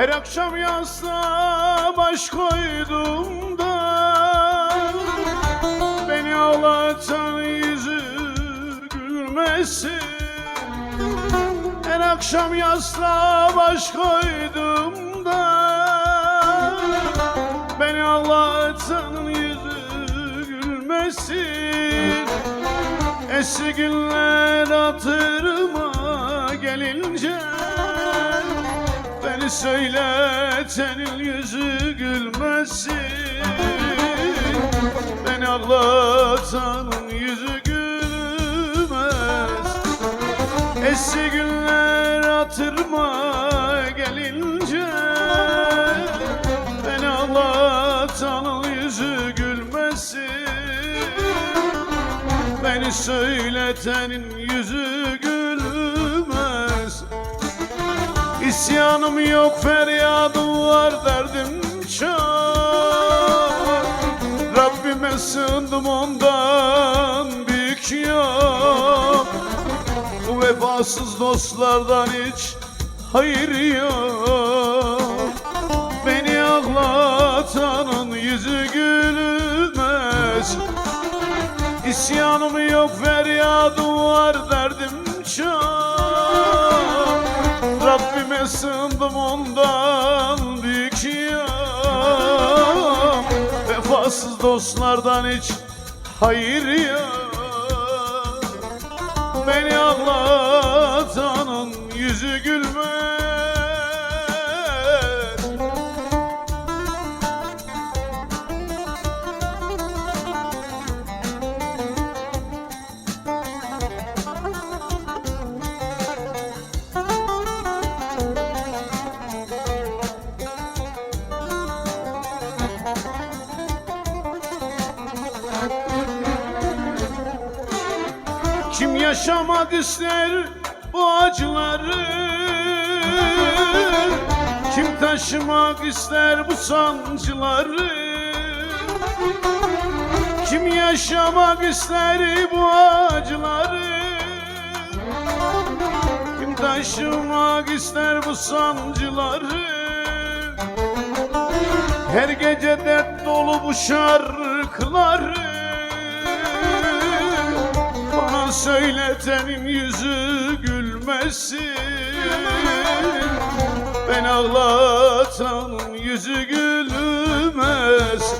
Her akşam yastığa baş koyduğumda Beni ağlatan yüzü gülmesi Her akşam yastığa baş koyduğumda Beni ağlatan yüzü gülmesin. Eski günler hatırıma gelince Beni söyletenin yüzü gülmesin. Beni ağlatanın yüzü gülmez. Eski günler hatırıma gelince Beni ağlatanın yüzü gülmesin. Beni söyletenin yüzü gülmez İsyanım yok feryadım var derdim çok Rabbime sığındım ondan büyük yok Bu vefasız dostlardan hiç hayır yok. Beni ağlatanın yüzü gülmez. İsyanım yok feryadım var derdim çok Sığındım ondan yok Vefasız dostlardan hiç hayır yok. Beni ağlatanın yüzü gülmez Kim yaşamak ister bu acıları? Kim taşımak ister bu sancıları? Kim yaşamak ister bu acıları? Kim taşımak ister bu sancıları? Her gece dert dolu bu şarkıları söyletenin yüzü gülmesin. Ben ağlatanın yüzü gülmez.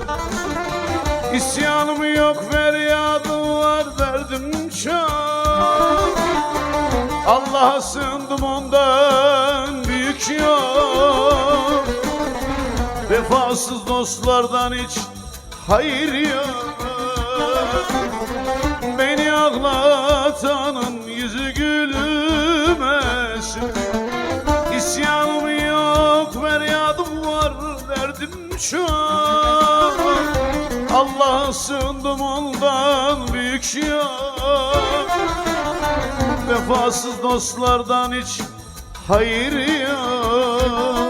İsyanım yok feryadım var derdim çok. Allah'a sığındım ondan büyük yok. Vefasız dostlardan hiç hayır yok çok Allah'a sığındım ondan büyük yok. Vefasız dostlardan hiç hayır yok